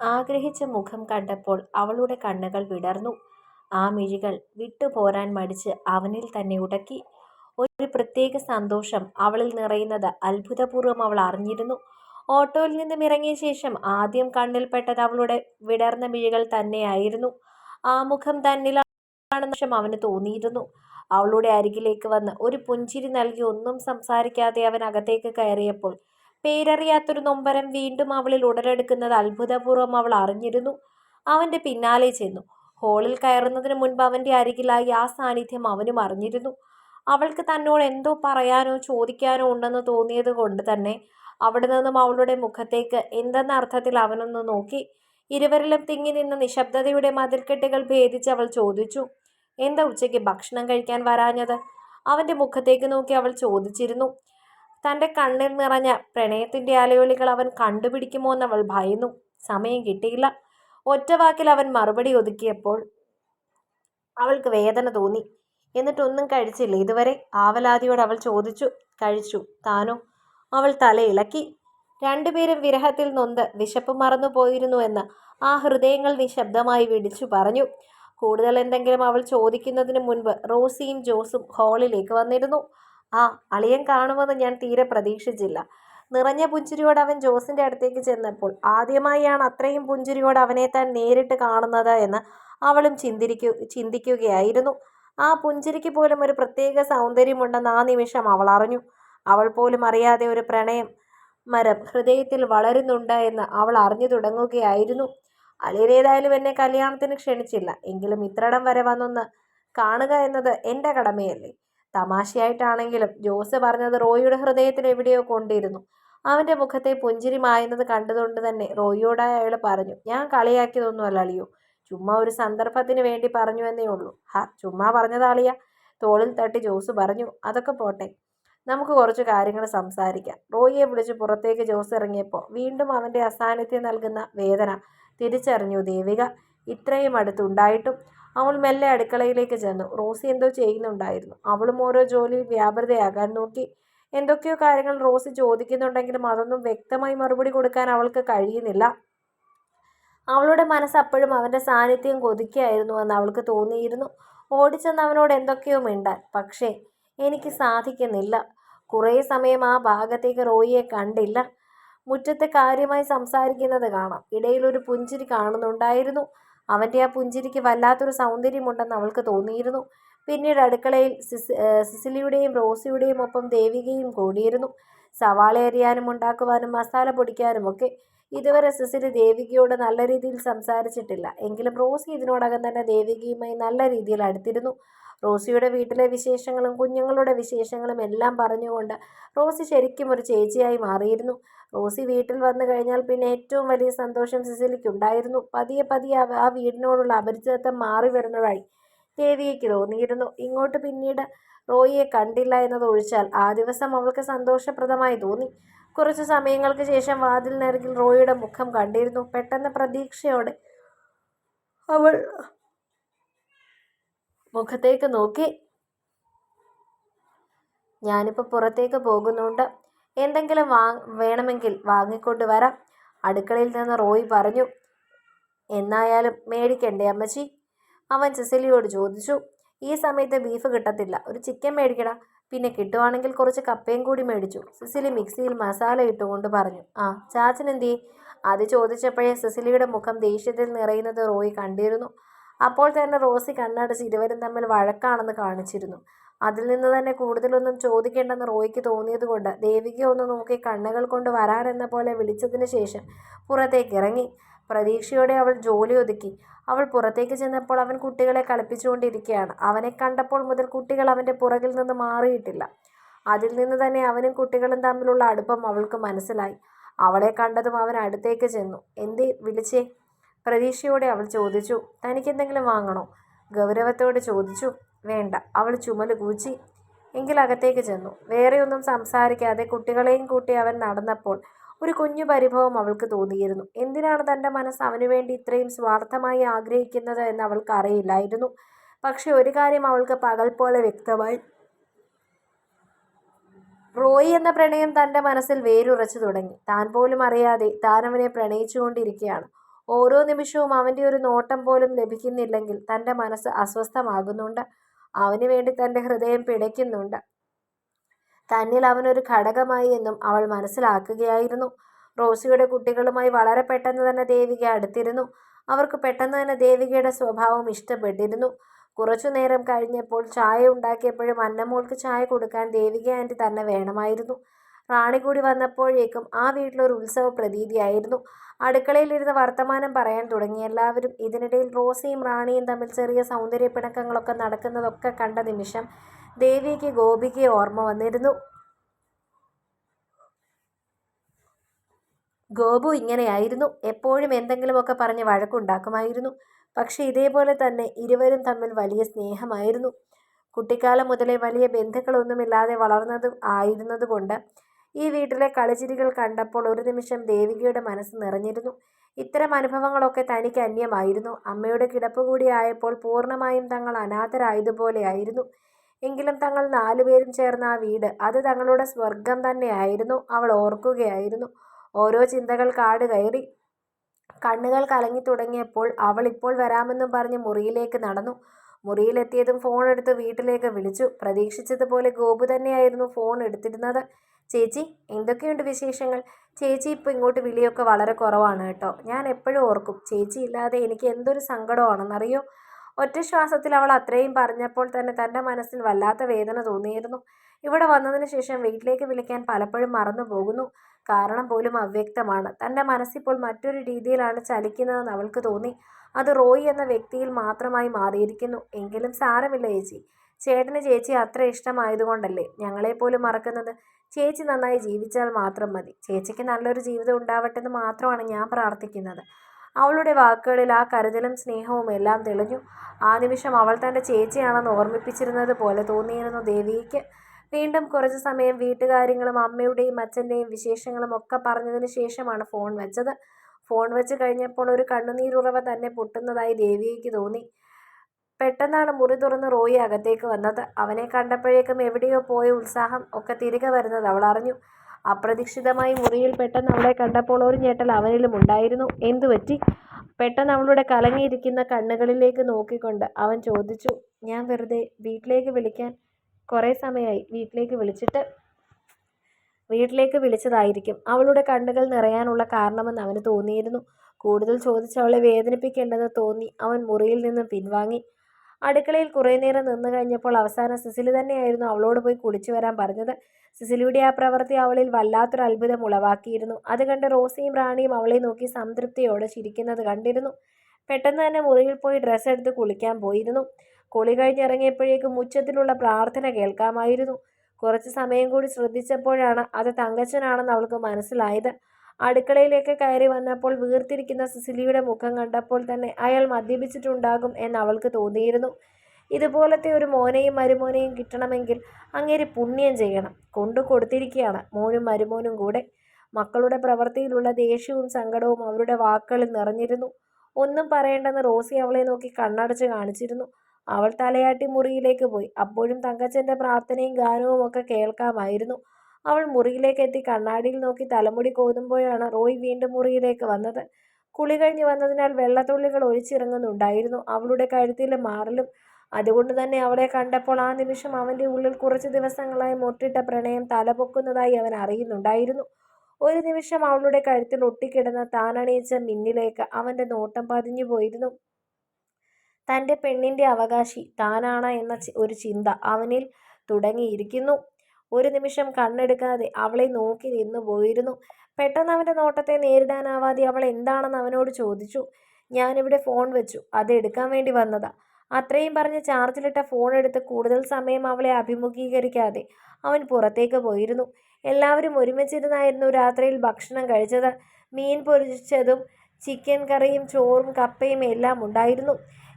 ആഗ്രഹിച്ച മുഖം കണ്ടപ്പോൾ അവളുടെ കണ്ണുകൾ വിടർന്നു. ആ മിഴികൾ വിട്ടുപോരാൻ മടിച്ച് അവനിൽ തന്നെ ഉടക്കി. ഒരു പ്രത്യേക സന്തോഷം അവളിൽ നിറയുന്നത് അത്ഭുതപൂർവം അവൾ അറിഞ്ഞിരുന്നു. ഓട്ടോയിൽ നിന്നും ഇറങ്ങിയ ശേഷം ആദ്യം കണ്ണിൽപ്പെട്ടത് അവളുടെ വിടർന്ന മിഴികൾ തന്നെയായിരുന്നു. ആ മുഖം തന്നിലാണെന്ന നിമിഷം അവന് തോന്നിയിരുന്നു. അവളുടെ അരികിലേക്ക് വന്ന് ഒരു പുഞ്ചിരി നൽകി ഒന്നും സംസാരിക്കാതെ അവൻ അകത്തേക്ക് കയറിയപ്പോൾ പേരറിയാത്തൊരു നൊമ്പരം വീണ്ടും അവളിൽ ഉടലെടുക്കുന്നത് അത്ഭുതപൂർവം അവൾ അറിഞ്ഞിരുന്നു. അവന്റെ പിന്നാലെ ചെന്നു. ഹോളിൽ കയറുന്നതിന് മുൻപ് അവന്റെ അരികിലായി ആ സാന്നിധ്യം അവനും അറിഞ്ഞിരുന്നു. അവൾക്ക് തന്നോട് എന്തോ പറയാനോ ചോദിക്കാനോ ഉണ്ടെന്ന് തോന്നിയത് കൊണ്ട് തന്നെ അവിടെ നിന്നും അവളുടെ മുഖത്തേക്ക് എന്തെന്ന അർത്ഥത്തിൽ അവനൊന്ന് നോക്കി. ഇരുവരിലും തിങ്ങി നിന്ന നിശബ്ദതയുടെ മതിൽക്കെട്ടുകൾ ഭേദിച്ച് അവൾ ചോദിച്ചു എന്താ ഉച്ചയ്ക്ക് ഭക്ഷണം കഴിക്കാൻ വരാഞ്ഞത്? അവന്റെ മുഖത്തേക്ക് നോക്കി അവൾ ചോദിച്ചിരുന്നു. തന്റെ കണ്ണിൽ നിറഞ്ഞ പ്രണയത്തിന്റെ അലയൊലികൾ അവൻ കണ്ടുപിടിക്കുമോ എന്നവൾ ഭയന്നു. സമയം കിട്ടിയില്ല. ഒറ്റവാക്കിൽ അവൻ മറുപടി ഒതുക്കിയപ്പോൾ അവൾക്ക് വേദന തോന്നി. എന്നിട്ടൊന്നും കഴിച്ചില്ല ഇതുവരെ? ആവലാതിയോട് അവൾ ചോദിച്ചു. കഴിച്ചു. താനോ? അവൾ തലയിളക്കി. രണ്ടുപേരും വിരഹത്തിൽ നൊന്ത് വിശപ്പ് മറന്നു പോയിരുന്നുവെന്ന് ആ ഹൃദയങ്ങൾ നിശബ്ദമായി വിളിച്ചു പറഞ്ഞു. കൂടുതൽ എന്തെങ്കിലും അവൾ ചോദിക്കുന്നതിന് മുൻപ് റോസിയും ജോസും ഹാളിലേക്ക് വന്നിരുന്നു. ആ അളിയൻ കാണുമെന്ന് ഞാൻ തീരെ പ്രതീക്ഷിച്ചില്ല. നിറഞ്ഞ പുഞ്ചിരിയോട് അവൻ ജോസിന്റെ അടുത്തേക്ക് ചെന്നപ്പോൾ ആദ്യമായാണ് അത്രയും പുഞ്ചിരിയോട് അവനെ താൻ നേരിട്ട് കാണുന്നത് എന്ന് അവളും ചിന്തിക്കുകയായിരുന്നു. ആ പുഞ്ചിരിക്ക് പോലും ഒരു പ്രത്യേക സൗന്ദര്യമുണ്ടെന്ന് ആ നിമിഷം അവൾ അറിഞ്ഞു. അവൾ പോലും അറിയാതെ ഒരു പ്രണയം മരം ഹൃദയത്തിൽ വളരുന്നുണ്ട് എന്ന് അവൾ അറിഞ്ഞു തുടങ്ങുകയായിരുന്നു. അളിയനേതായാലും എന്നെ കല്യാണത്തിന് ക്ഷണിച്ചില്ല. എങ്കിലും ഇത്രടം വരെ വന്നൊന്ന് കാണുക എന്നത് എന്റെ കടമയല്ലേ. തമാശയായിട്ടാണെങ്കിലും ജോസ് പറഞ്ഞത് റോയിയുടെ ഹൃദയത്തിൽ എവിടെയോ കൊണ്ടിരുന്നു. അവന്റെ മുഖത്തെ പുഞ്ചിരി മായുന്നത് കണ്ടതുകൊണ്ട് തന്നെ റോയിയോടായി അയാൾ പറഞ്ഞു ഞാൻ കളിയാക്കിയതൊന്നുമല്ല അളിയോ. ചുമ്മാ ഒരു സന്ദർഭത്തിന് വേണ്ടി പറഞ്ഞു എന്നേ ഉള്ളൂ. ഹാ ചുമ്മാ പറഞ്ഞതാളിയ തോളിൽ തട്ടി ജോസ് പറഞ്ഞു. അതൊക്കെ പോട്ടെ. നമുക്ക് കുറച്ച് കാര്യങ്ങൾ സംസാരിക്കാം. റോയിയെ വിളിച്ച് പുറത്തേക്ക് ജോസ് ഇറങ്ങിയപ്പോൾ വീണ്ടും അവന്റെ അസാന്നിധ്യം നൽകുന്ന വേദന തിരിച്ചറിഞ്ഞു ദേവിക. ഇത്രയും അടുത്തുണ്ടായിട്ടും. അവൾ മെല്ലെ അടുക്കളയിലേക്ക് ചെന്നു. റോസി എന്തോ ചെയ്യുന്നുണ്ടായിരുന്നു. അവളും ഓരോ ജോലിയിൽ വ്യാപൃതയാകാൻ നോക്കി. എന്തൊക്കെയോ കാര്യങ്ങൾ റോസി ചോദിക്കുന്നുണ്ടെങ്കിലും അതൊന്നും വ്യക്തമായി മറുപടി കൊടുക്കാൻ അവൾക്ക് കഴിയുന്നില്ല. അവളുടെ മനസ്സ് അപ്പോഴും അവന്റെ സാന്നിധ്യം കൊതിക്കുകയായിരുന്നുവെന്ന് അവൾക്ക് തോന്നിയിരുന്നു. ഓടിച്ചെന്ന് അവനോട് എന്തൊക്കെയോ മിണ്ടാൻ. പക്ഷേ എനിക്ക് സാധിക്കുന്നില്ല. കുറേ സമയം ആ ഭാഗത്തേക്ക് റോയിയെ കണ്ടില്ല. മുറ്റത്തെ കാര്യമായി സംസാരിക്കുന്നത് കാണാം. ഇടയിൽ ഒരു പുഞ്ചിരി കാണുന്നുണ്ടായിരുന്നു. അവന്റെ ആ പുഞ്ചിരിക്ക് വല്ലാത്തൊരു സൗന്ദര്യമുണ്ടെന്ന് അവൾക്ക് തോന്നിയിരുന്നു. പിന്നീട് അടുക്കളയിൽ സിസ് സിസിലിയുടെയും റോസിയുടെയും ഒപ്പം ദേവികയും കൂടിയിരുന്നു. സവാള എറിയാനും ഉണ്ടാക്കുവാനും മസാല പൊടിക്കാനുമൊക്കെ. ഇതുവരെ സിസിലി ദേവികയോട് നല്ല രീതിയിൽ സംസാരിച്ചിട്ടില്ല. എങ്കിലും റോസി ഇതിനോടകം തന്നെ ദേവികയുമായി നല്ല രീതിയിൽ അടുത്തിരുന്നു. റോസിയുടെ വീട്ടിലെ വിശേഷങ്ങളും കുഞ്ഞുങ്ങളുടെ വിശേഷങ്ങളും എല്ലാം പറഞ്ഞുകൊണ്ട് റോസി ശരിക്കും ഒരു ചേച്ചിയായി മാറിയിരുന്നു. റോസി വീട്ടിൽ വന്നു കഴിഞ്ഞാൽ പിന്നെ ഏറ്റവും വലിയ സന്തോഷം സിസിലിക്കുണ്ടായിരുന്നു. പതിയെ പതിയെ ആ വീടിനോടുള്ള അപരിചിതത്വം മാറിവരുന്നതായി ദേവികയ്ക്ക് തോന്നിയിരുന്നു. ഇങ്ങോട്ട് പിന്നീട് റോയിയെ കണ്ടില്ല എന്നതൊഴിച്ചാൽ ആ ദിവസം അവൾക്ക് സന്തോഷപ്രദമായി തോന്നി. കുറച്ച് സമയങ്ങൾക്ക് ശേഷം വാതിലിനരികിൽ റോയിയുടെ മുഖം കണ്ടിരുന്നു. പെട്ടെന്ന് പ്രതീക്ഷയോടെ അവൾ മുഖത്തേക്ക് നോക്കി. ഞാനിപ്പോൾ പുറത്തേക്ക് പോകുന്നുണ്ട്. എന്തെങ്കിലും വാ വേണമെങ്കിൽ വാങ്ങിക്കൊണ്ട് വരാം. അടുക്കളയിൽ നിന്ന് റോയി പറഞ്ഞു. എന്നായാലും മേടിക്കണ്ടേ അമ്മച്ചി? അവൻ സിസിലിയോട് ചോദിച്ചു. ഈ സമയത്ത് ബീഫ് കിട്ടത്തില്ല. ഒരു ചിക്കൻ മേടിക്കടാ പിന്നെ കിട്ടുവാണെങ്കിൽ കുറച്ച് കപ്പയും കൂടി മേടിച്ചു സിസിലി മിക്സിയിൽ മസാല ഇട്ടുകൊണ്ട് പറഞ്ഞു. ആ ചാച്ചൻ എന്തി അത് ചോദിച്ചപ്പോഴേ സിസിലിയുടെ മുഖം ദേഷ്യത്തിൽ നിറയുന്നത് റോയി കണ്ടിരുന്നു. അപ്പോൾ തന്നെ റോസി കണ്ണടച്ച് ഇരുവരും തമ്മിൽ വഴക്കാണെന്ന് കാണിച്ചിരുന്നു. അതിൽ നിന്ന് തന്നെ കൂടുതലൊന്നും ചോദിക്കേണ്ടെന്ന് റോയ്ക്ക് തോന്നിയതുകൊണ്ട് ദേവികയെ ഒന്ന് നോക്കി കണ്ണുകൾ കൊണ്ട് വരാനെന്ന പോലെ വിളിച്ചതിന് ശേഷം പുറത്തേക്കിറങ്ങി. പ്രതീക്ഷയോടെ അവൾ ജോലി ഒതുക്കി. അവൾ പുറത്തേക്ക് ചെന്നപ്പോൾ അവൻ കുട്ടികളെ കളിപ്പിച്ചുകൊണ്ടിരിക്കുകയാണ്. അവനെ കണ്ടപ്പോൾ മുതൽ കുട്ടികൾ അവന്റെ പുറകിൽ നിന്ന് മാറിയിട്ടില്ല. അതിൽ നിന്ന് തന്നെ അവനും കുട്ടികളും തമ്മിലുള്ള അടുപ്പം അവൾക്ക് മനസ്സിലായി. അവളെ കണ്ടതും അവൻ അടുത്തേക്ക് ചെന്നു. എന്തേ വിളിച്ചേ? പ്രതീക്ഷയോടെ അവൾ ചോദിച്ചു. തനിക്കെന്തെങ്കിലും വാങ്ങണോ? ഗൗരവത്തോടെ ചോദിച്ചു. വേണ്ട. അവൾ ചുമൽ കൂച്ചി. എങ്കിൽ അകത്തേക്ക് ചെന്നു. വേറെയൊന്നും സംസാരിക്കാതെ കുട്ടികളെയും കൂട്ടി അവൻ നടന്നപ്പോൾ ഒരു കുഞ്ഞു പരിഭവം അവൾക്ക് തോന്നിയിരുന്നു. എന്തിനാണ് തന്റെ മനസ്സ് അവനുവേണ്ടി ഇത്രയും സ്വാർത്ഥമായി ആഗ്രഹിക്കുന്നത് എന്ന് അവൾക്ക് അറിയില്ലായിരുന്നു. പക്ഷെ ഒരു കാര്യം അവൾക്ക് പകൽ പോലെ വ്യക്തമായി. റോയി എന്ന പ്രണയം തന്റെ മനസ്സിൽ വേരുറച്ചു തുടങ്ങി. താൻ പോലും അറിയാതെ താൻ അവനെ പ്രണയിച്ചുകൊണ്ടിരിക്കുകയാണ്. ഓരോ നിമിഷവും അവന്റെ ഒരു നോട്ടം പോലും ലഭിക്കുന്നില്ലെങ്കിൽ തന്റെ മനസ്സ് അസ്വസ്ഥമാകുന്നുണ്ട് അവന് വേണ്ടി തന്റെ ഹൃദയം പിടയ്ക്കുന്നുണ്ട് തന്നിൽ അവനൊരു ഘടകമായി എന്നും അവൾ മനസ്സിലാക്കുകയായിരുന്നു. റോസിയുടെ കുട്ടികളുമായി വളരെ പെട്ടെന്ന് തന്നെ ദേവിക അടുത്തിരുന്നു. അവർക്ക് പെട്ടെന്ന് തന്നെ ദേവികയുടെ സ്വഭാവം ഇഷ്ടപ്പെട്ടിരുന്നു. കുറച്ചു നേരം കഴിഞ്ഞപ്പോൾ ചായ ഉണ്ടാക്കിയപ്പോഴും അന്നമോൾക്ക് ചായ കൊടുക്കാൻ ദേവിക ആന്റി തന്നെ വേണമായിരുന്നു. റാണി കൂടി വന്നപ്പോഴേക്കും ആ വീട്ടിലൊരു ഉത്സവ പ്രതീതിയായിരുന്നു. അടുക്കളയിലിരുന്ന് വർത്തമാനം പറയാൻ തുടങ്ങി എല്ലാവരും ഇതിനിടയിൽ റോസിയും റാണിയും തമ്മിൽ ചെറിയ സൗന്ദര്യ പിണക്കങ്ങളൊക്കെ നടക്കുന്നതൊക്കെ കണ്ട നിമിഷം ദേവിക്ക് ഗോപിക്ക് ഓർമ്മ വന്നിരുന്നു. ഗോപു ഇങ്ങനെയായിരുന്നു. എപ്പോഴും എന്തെങ്കിലുമൊക്കെ പറഞ്ഞ് വഴക്കുണ്ടാക്കുമായിരുന്നു. പക്ഷെ ഇതേപോലെ തന്നെ ഇരുവരും തമ്മിൽ വലിയ സ്നേഹമായിരുന്നു. കുട്ടിക്കാലം മുതലേ വലിയ ബന്ധുക്കളൊന്നുമില്ലാതെ വളർന്നത് ആയിരുന്നതുകൊണ്ട് ഈ വീട്ടിലെ കളിച്ചിരികൾ കണ്ടപ്പോൾ ഒരു നിമിഷം ദേവികയുടെ മനസ്സ് നിറഞ്ഞിരുന്നു. ഇത്തരം അനുഭവങ്ങളൊക്കെ തനിക്ക് അന്യമായിരുന്നു. അമ്മയുടെ കിടപ്പ് കൂടിയായപ്പോൾ പൂർണമായും തങ്ങൾ അനാഥരായതുപോലെയായിരുന്നു. എങ്കിലും തങ്ങൾ നാലുപേരും ചേർന്ന ആ വീട് അത് തങ്ങളുടെ സ്വർഗം തന്നെയായിരുന്നു. അവൾ ഓർക്കുകയായിരുന്നു. ഓരോ ചിന്തകൾ കാട് കയറി കണ്ണുകൾ കലങ്ങി തുടങ്ങിയപ്പോൾ അവൾ ഇപ്പോൾ വരാമെന്നും പറഞ്ഞ് മുറിയിലേക്ക് നടന്നു. മുറിയിലെത്തിയതും ഫോൺ എടുത്ത് വീട്ടിലേക്ക് വിളിച്ചു. പ്രതീക്ഷിച്ചതുപോലെ ഗോപു തന്നെയായിരുന്നു ഫോൺ എടുത്തിരുന്നത്. ചേച്ചി എന്തൊക്കെയുണ്ട് വിശേഷങ്ങൾ? ചേച്ചി ഇപ്പോൾ ഇങ്ങോട്ട് വിളിയൊക്കെ വളരെ കുറവാണ് കേട്ടോ. ഞാൻ എപ്പോഴും ഓർക്കും ചേച്ചി ഇല്ലാതെ എനിക്ക് എന്തൊരു സങ്കടമാണെന്നറിയോ? ഒറ്റ ശ്വാസത്തിൽ അവൾ അത്രയും പറഞ്ഞപ്പോൾ തന്നെ തന്റെ മനസ്സിൽ വല്ലാത്ത വേദന തോന്നിയിരുന്നു. ഇവിടെ വന്നതിന് ശേഷം വീട്ടിലേക്ക് വിളിക്കാൻ പലപ്പോഴും മറന്നു പോകുന്നു. കാരണം പോലും അവ്യക്തമാണ്. തന്റെ മനസ്സിപ്പോൾ മറ്റൊരു രീതിയിലാണ് ചലിക്കുന്നതെന്ന് അവൾക്ക് തോന്നി. അത് റോയി എന്ന വ്യക്തിയിൽ മാത്രമായി മാറിയിരിക്കുന്നു. എങ്കിലും സാരമില്ല ചേച്ചി. ചേട്ടന് ചേച്ചി അത്ര ഇഷ്ടമായതുകൊണ്ടല്ലേ ഞങ്ങളെപ്പോലും മറക്കുന്നത്? ചേച്ചി നന്നായി ജീവിച്ചാൽ മാത്രം മതി. ചേച്ചിക്ക് നല്ലൊരു ജീവിതം ഉണ്ടാവട്ടെ എന്ന് മാത്രമാണ് ഞാൻ പ്രാർത്ഥിക്കുന്നത്. അവളുടെ വാക്കുകളിൽ ആ കരുതലും സ്നേഹവും എല്ലാം തെളിഞ്ഞു. ആ നിമിഷം അവൾ തന്റെ ചേച്ചിയാണെന്ന് ഓർമ്മിപ്പിച്ചിരുന്നത് പോലെ തോന്നിയിരുന്നു ദേവിക്ക്. വീണ്ടും കുറച്ച് സമയം വീട്ടുകാര്യങ്ങളും അമ്മയുടെയും അച്ഛന്റെയും വിശേഷങ്ങളും ഒക്കെ പറഞ്ഞതിന് ശേഷമാണ് ഫോൺ വെച്ചത്. ഫോൺ വെച്ച് കഴിഞ്ഞപ്പോൾ ഒരു കണ്ണുനീരുറവ തന്നെ പൊട്ടുന്നതായി ദേവിക്ക് തോന്നി. പെട്ടെന്നാണ് മുറി തുറന്ന് റോയി അകത്തേക്ക് വന്നത്. അവനെ കണ്ടപ്പോഴേക്കും എവിടെയോ പോയ ഉത്സാഹം ഒക്കെ തിരികെ വരുന്നത് അവൾ അറിഞ്ഞു. അപ്രതീക്ഷിതമായി മുറിയിൽ പെട്ടെന്ന് അവളെ കണ്ടപ്പോൾ ഒരു ഞെട്ടൽ അവനിലും ഉണ്ടായിരുന്നു. എന്തു പറ്റി പെട്ടെന്ന് അവളുടെ കലങ്ങിയിരിക്കുന്ന കണ്ണുകളിലേക്ക് നോക്കിക്കൊണ്ട് അവൻ ചോദിച്ചു ഞാൻ വെറുതെ വീട്ടിലേക്ക് വിളിക്കാൻ കുറേ സമയമായി. വീട്ടിലേക്ക് വിളിച്ചിട്ട് വീട്ടിലേക്ക് വിളിച്ചതായിരിക്കും. അവളുടെ കണ്ണുകൾ നിറയാനുള്ള കാരണമെന്ന് അവന് തോന്നിയിരുന്നു. കൂടുതൽ ചോദിച്ച് അവളെ വേദനിപ്പിക്കേണ്ടെന്ന് തോന്നി. അവൻ മുറിയിൽ നിന്നും പിൻവാങ്ങി. അടുക്കളയിൽ കുറേ നേരം നിന്നു കഴിഞ്ഞപ്പോൾ അവസാനം സിസിലി തന്നെയായിരുന്നു അവളോട് പോയി കുടിച്ചു വരാൻ പറഞ്ഞത്. സിസിലിയുടെ ആ പ്രവൃത്തി അവളിൽ വല്ലാത്തൊരു അത്ഭുതം ഉളവാക്കിയിരുന്നു. അത് കണ്ട് റോസിയും റാണിയും അവളെ നോക്കി സംതൃപ്തിയോടെ ചിരിക്കുന്നത് കണ്ടിരുന്നു. പെട്ടെന്ന് തന്നെ മുറിയിൽ പോയി ഡ്രസ്സ് എടുത്ത് കുളിക്കാൻ പോയിരുന്നു. കുളി കഴിഞ്ഞിറങ്ങിയപ്പോഴേക്കും ഉച്ചത്തിലുള്ള പ്രാർത്ഥന കേൾക്കാമായിരുന്നു. കുറച്ച് സമയം കൂടി ശ്രദ്ധിച്ചപ്പോഴാണ് അത് തങ്കച്ചനാണെന്ന് അവൾക്ക് മനസ്സിലായത്. അടുക്കളയിലേക്ക് കയറി വന്നപ്പോൾ വീർത്തിരിക്കുന്ന സിസിലിയുടെ മുഖം കണ്ടപ്പോൾ തന്നെ അയാൾ മദ്യപിച്ചിട്ടുണ്ടാകും എന്ന് അവൾക്ക് തോന്നിയിരുന്നു. ഇതുപോലത്തെ ഒരു മോനെയും മരുമോനെയും കിട്ടണമെങ്കിൽ അങ്ങേര് പുണ്യം ചെയ്യണം. കൊണ്ടു കൊടുത്തിരിക്കുകയാണ് മോനും മരുമോനും കൂടെ. മക്കളുടെ പ്രവൃത്തിയിലുള്ള ദേഷ്യവും സങ്കടവും അവരുടെ വാക്കുകളിൽ നിറഞ്ഞിരുന്നു. ഒന്നും പറയേണ്ടെന്ന് റോസി അവളെ നോക്കി കണ്ണടച്ച് കാണിച്ചിരുന്നു. അവൾ തലയാട്ടി മുറിയിലേക്ക് പോയി. അപ്പോഴും തങ്കച്ചന്റെ പ്രാർത്ഥനയും ഗാനവും ഒക്കെ കേൾക്കാമായിരുന്നു. അവൾ മുറിയിലേക്ക് എത്തി കണ്ണാടിയിൽ നോക്കി തലമുടി കോതുമ്പോഴാണ് റോയ് വീണ്ടും മുറിയിലേക്ക് വന്നത്. കുളി കഴിഞ്ഞ് വന്നതിനാൽ വെള്ളത്തുള്ളികൾ ഒഴിച്ചിറങ്ങുന്നുണ്ടായിരുന്നു. അവളുടെ കഴുത്തിലെ മാറലും അതുകൊണ്ട് തന്നെ അവളെ കണ്ടപ്പോൾ ആ നിമിഷം അവന്റെ ഉള്ളിൽ കുറച്ച് ദിവസങ്ങളായി മുട്ടിട്ട പ്രണയം തലപൊക്കുന്നതായി അവൻ അറിയുന്നുണ്ടായിരുന്നു. ഒരു നിമിഷം അവളുടെ കഴുത്തിൽ ഒട്ടിക്കിടന്ന താനണിയിച്ച മിന്നിലേക്ക് അവന്റെ നോട്ടം പതിഞ്ഞു പോയിരുന്നു. തന്റെ പെണ്ണിന്റെ അവകാശി താനാണ് എന്ന ഒരു ചിന്ത അവനിൽ തുടങ്ങിയിരിക്കുന്നു. ഒരു നിമിഷം കണ്ണെടുക്കാതെ അവളെ നോക്കി നിന്നു പോയിരുന്നു. പെട്ടെന്ന് അവന്റെ നോട്ടത്തെ നേരിടാനാവാതെ അവൾ എന്താണെന്ന് അവനോട് ചോദിച്ചു. ഞാനിവിടെ ഫോൺ വെച്ചു. അത് എടുക്കാൻ വേണ്ടി വന്നതാ. അത്രയും പറഞ്ഞ് ചാർജിലിട്ട ഫോൺ എടുത്ത് കൂടുതൽ സമയം അവളെ അഭിമുഖീകരിക്കാതെ അവൻ പുറത്തേക്ക് പോയിരുന്നു. എല്ലാവരും ഒരുമിച്ചിരുന്നായിരുന്നു രാത്രിയിൽ ഭക്ഷണം കഴിച്ചത്. മീൻ പൊരിച്ചതും ചിക്കൻ കറിയും ചോറും കപ്പയും എല്ലാം ഉണ്ടായിരുന്നു.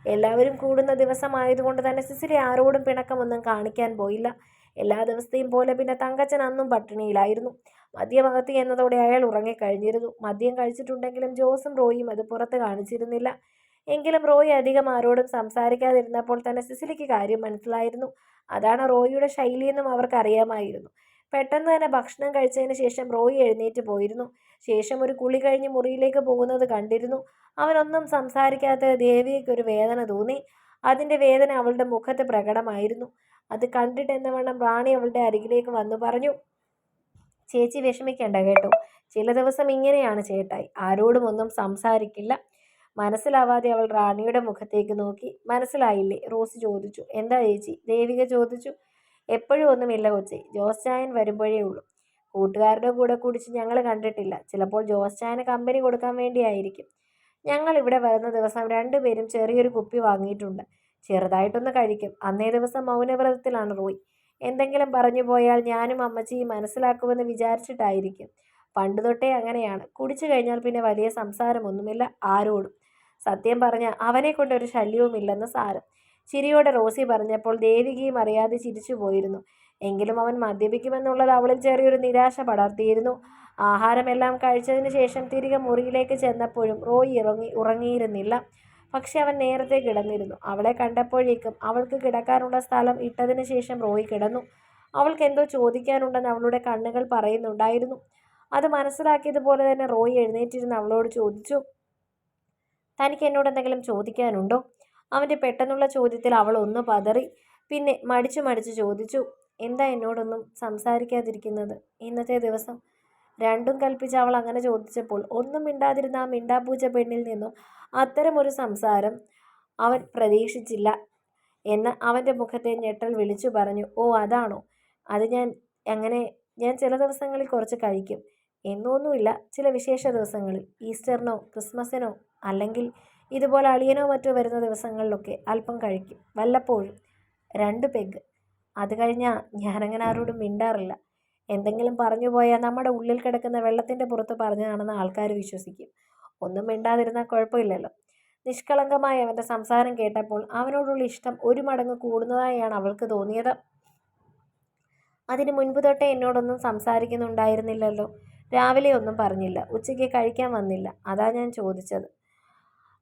എല്ലാവരും കൂടുന്ന ദിവസമായതുകൊണ്ട് തന്നെ സിസിലി ആരോടും പിണക്കമൊന്നും കാണിക്കാൻ പോയില്ല. എല്ലാ ദിവസത്തെയും പോലെ പിന്നെ തങ്കച്ചൻ അന്നും പട്ടിണിയിലായിരുന്നു. മദ്യമകത്തി എന്നതോടെ അയാൾ ഉറങ്ങിക്കഴിഞ്ഞിരുന്നു. മദ്യം കഴിച്ചിട്ടുണ്ടെങ്കിലും ജോസും റോയിയും അത് പുറത്ത് കാണിച്ചിരുന്നില്ല. എങ്കിലും റോയി അധികം ആരോടും സംസാരിക്കാതിരുന്നപ്പോൾ തന്നെ സിസിലിക്ക് കാര്യം മനസ്സിലായിരുന്നു. അതാണ് റോയിയുടെ ശൈലിയെന്നും അവർക്ക് അറിയാമായിരുന്നു പെട്ടെന്ന് തന്നെ ഭക്ഷണം കഴിച്ചതിന് ശേഷം റോയി എഴുന്നേറ്റ് പോയിരുന്നു. ശേഷം ഒരു കുളി കഴിഞ്ഞ് മുറിയിലേക്ക് പോകുന്നത് കണ്ടിരുന്നു. അവനൊന്നും സംസാരിക്കാത്ത ദേവിക്ക് ഒരു വേദന തോന്നി. അതിന്റെ വേദന അവളുടെ മുഖത്ത് പ്രകടമായിരുന്നു. അത് കണ്ടിട്ടെന്ന വണ്ണം റാണി അവളുടെ അരികിലേക്ക് വന്നു പറഞ്ഞു ചേച്ചി വിഷമിക്കേണ്ട കേട്ടോ. ചില ദിവസം ഇങ്ങനെയാണ് ചേട്ടായി. ആരോടും ഒന്നും സംസാരിക്കില്ല. മനസ്സിലാവാതെ അവൾ റാണിയുടെ മുഖത്തേക്ക് നോക്കി. മനസ്സിലായില്ലേ? റോസ് ചോദിച്ചു. എന്താ ചേച്ചി? ദേവിക ചോദിച്ചു. എപ്പോഴും ഒന്നുമില്ല കൊച്ചി. ജോസ് ചായൻ വരുമ്പോഴേ ഉള്ളൂ. കൂട്ടുകാരുടെ കൂടെ കുടിച്ച് ഞങ്ങൾ കണ്ടിട്ടില്ല. ചിലപ്പോൾ ജോസ് ചായന് കമ്പനി കൊടുക്കാൻ വേണ്ടിയായിരിക്കും. ഞങ്ങൾ ഇവിടെ വരുന്ന ദിവസം രണ്ടുപേരും ചെറിയൊരു കുപ്പി വാങ്ങിയിട്ടുണ്ട്. ചെറുതായിട്ടൊന്ന് കഴിക്കും. അന്നേ ദിവസം മൗനവ്രതത്തിലാണ് റോയ്. എന്തെങ്കിലും പറഞ്ഞു പോയാൽ ഞാനും അമ്മച്ചിയും മനസ്സിലാക്കുമെന്ന് വിചാരിച്ചിട്ടായിരിക്കും. പണ്ട് തൊട്ടേ അങ്ങനെയാണ്. കുടിച്ചു കഴിഞ്ഞാൽ പിന്നെ വലിയ സംസാരമൊന്നുമില്ല ആരോടും. സത്യം പറഞ്ഞ അവനെ ഒരു ശല്യവുമില്ലെന്ന് സാരം. ചിരിയോടെ റോസി പറഞ്ഞപ്പോൾ ദേവികയും അറിയാതെ ചിരിച്ചു പോയിരുന്നു. എങ്കിലും അവൻ മദ്യപിക്കുമെന്നുള്ളത് അവളിൽ ചെറിയൊരു നിരാശ പടർത്തിയിരുന്നു. ആഹാരമെല്ലാം കഴിച്ചതിന് ശേഷം തിരികെ മുറിയിലേക്ക് ചെന്നപ്പോഴും റോയ് ഇറങ്ങി ഉറങ്ങിയിരുന്നില്ല. പക്ഷെ അവൻ നേരത്തെ കിടന്നിരുന്നു. അവളെ കണ്ടപ്പോഴേക്കും അവൾക്ക് കിടക്കാനുള്ള സ്ഥലം ഇട്ടതിന് ശേഷം റോയ് കിടന്നു. അവൾക്ക് എന്തോ ചോദിക്കാനുണ്ടെന്ന് അവളുടെ കണ്ണുകൾ പറയുന്നുണ്ടായിരുന്നു. അത് മനസ്സിലാക്കിയതുപോലെ തന്നെ റോയ് എഴുന്നേറ്റിരുന്ന് അവളോട് ചോദിച്ചു തനിക്ക് എന്നോട് എന്തെങ്കിലും ചോദിക്കാനുണ്ടോ? അവന്റെ പെട്ടെന്നുള്ള ചോദ്യത്തിൽ അവൾ ഒന്ന് പതറി. പിന്നെ മടിച്ചു മടിച്ചു ചോദിച്ചു എന്താ എന്നോടൊന്നും സംസാരിക്കാതിരിക്കുന്നത്? ഇന്നത്തെ ദിവസം രണ്ടും കൽപ്പിച്ച് അവൾ അങ്ങനെ ചോദിച്ചപ്പോൾ ഒന്നും മിണ്ടാതിരുന്ന ആ മിണ്ടാപ്പൂച്ച പെണ്ണിൽ നിന്നും അത്തരമൊരു സംസാരം അവൻ പ്രതീക്ഷിച്ചില്ല എന്ന് അവന്റെ മുഖത്തെ ഞെട്ടൽ വിളിച്ചു പറഞ്ഞു. ഓ അതാണോ? അത് ഞാൻ അങ്ങനെ ഞാൻ ചില ദിവസങ്ങളിൽ കുറച്ച് കഴിക്കും. എന്നൊന്നുമില്ല. ചില വിശേഷ ദിവസങ്ങളിൽ. ഈസ്റ്ററിനോ ക്രിസ്മസിനോ അല്ലെങ്കിൽ ഇതുപോലെ അളിയനോ മറ്റോ വരുന്ന ദിവസങ്ങളിലൊക്കെ അല്പം കഴിക്കും. വല്ലപ്പോഴും. രണ്ട് പെഗ്. അത് കഴിഞ്ഞാൽ ഞാനങ്ങനെ ആരോടും മിണ്ടാറില്ല. എന്തെങ്കിലും പറഞ്ഞു പോയാൽ നമ്മുടെ ഉള്ളിൽ കിടക്കുന്ന വെള്ളത്തിന്റെ പുറത്ത് പറഞ്ഞതാണെന്ന് ആൾക്കാർ വിശ്വസിക്കും. ഒന്നും മിണ്ടാതിരുന്നാൽ കുഴപ്പമില്ലല്ലോ. നിഷ്കളങ്കമായി അവന്റെ സംസാരം കേട്ടപ്പോൾ അവനോടുള്ള ഇഷ്ടം ഒരു മടങ്ങ് കൂടുന്നതായാണ് അവൾക്ക് തോന്നിയത്. അതിന് മുൻപ് തൊട്ടേ എന്നോടൊന്നും സംസാരിക്കുന്നുണ്ടായിരുന്നില്ലല്ലോ. രാവിലെ ഒന്നും പറഞ്ഞില്ല. ഉച്ചയ്ക്ക് കഴിക്കാൻ വന്നില്ല. അതാ ഞാൻ ചോദിച്ചത്.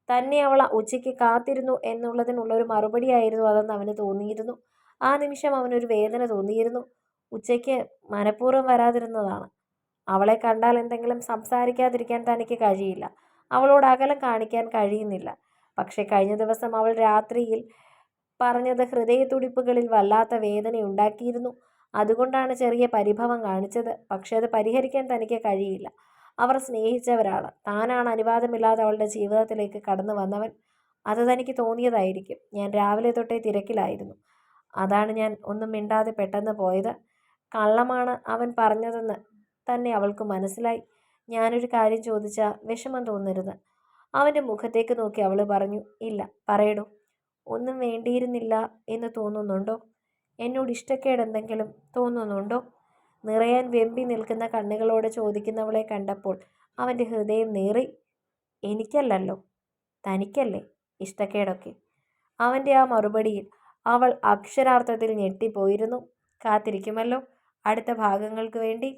തന്നെ അവൾ ഉച്ചയ്ക്ക് കാത്തിരുന്നു എന്നുള്ളതിനുള്ള എന്നുള്ളതിനുള്ളൊരു മറുപടിയായിരുന്നു അതെന്ന് അവന് തോന്നിയിരുന്നു. ആ നിമിഷം അവനൊരു വേദന തോന്നിയിരുന്നു. ഉച്ചയ്ക്ക് മനഃപൂർവം വരാതിരുന്നതാണ്. അവളെ കണ്ടാൽ എന്തെങ്കിലും സംസാരിക്കാതിരിക്കാൻ തനിക്ക് കഴിയില്ല. അവളോട് അകലം കാണിക്കാൻ കഴിയുന്നില്ല. പക്ഷേ കഴിഞ്ഞ ദിവസം അവൾ രാത്രിയിൽ പറഞ്ഞത് ഹൃദയത്തുടിപ്പുകളിൽ വല്ലാത്ത വേദന ഉണ്ടാക്കിയിരുന്നു. അതുകൊണ്ടാണ് ചെറിയ പരിഭവം കാണിച്ചത്. പക്ഷെ അത് പരിഹരിക്കാൻ തനിക്ക് കഴിയില്ല. അവർ സ്നേഹിച്ചവരാണ്. താനാണ് അനുവാദമില്ലാതെ അവളുടെ ജീവിതത്തിലേക്ക് കടന്നു വന്നവൻ. അത് തനിക്ക് തോന്നിയതായിരിക്കും. ഞാൻ രാവിലെ തൊട്ടേ തിരക്കിലായിരുന്നു. അതാണ് ഞാൻ ഒന്നും മിണ്ടാതെ പെട്ടെന്ന് പോയത്. കള്ളമാണ് അവൻ പറഞ്ഞതെന്ന് തന്നെ അവൾക്ക് മനസ്സിലായി. ഞാനൊരു കാര്യം ചോദിച്ചാൽ വിഷമം തോന്നരുത്. അവന്റെ മുഖത്തേക്ക് നോക്കി അവൾ പറഞ്ഞു ഇല്ല പറയടോ. ഒന്നും വേണ്ടിയിരുന്നില്ല എന്ന് തോന്നുന്നുണ്ടോ? എന്നോട് ഇഷ്ടക്കേട് എന്തെങ്കിലും തോന്നുന്നുണ്ടോ? നിറയാൻ വെമ്പി നിൽക്കുന്ന കണ്ണുകളോട് ചോദിക്കുന്നവളെ കണ്ടപ്പോൾ അവന്റെ ഹൃദയം നേറി. എനിക്കല്ലല്ലോ. തനിക്കല്ലേ ഇഷ്ടക്കേടൊക്കെ? അവന്റെ ആ മറുപടിയിൽ അവൾ അക്ഷരാർത്ഥത്തിൽ ഞെട്ടിപ്പോയിരുന്നു. കാത്തിരിക്കുമല്ലോ. അടുത്ത ഭാഗങ്ങൾക്ക് വേണ്ടി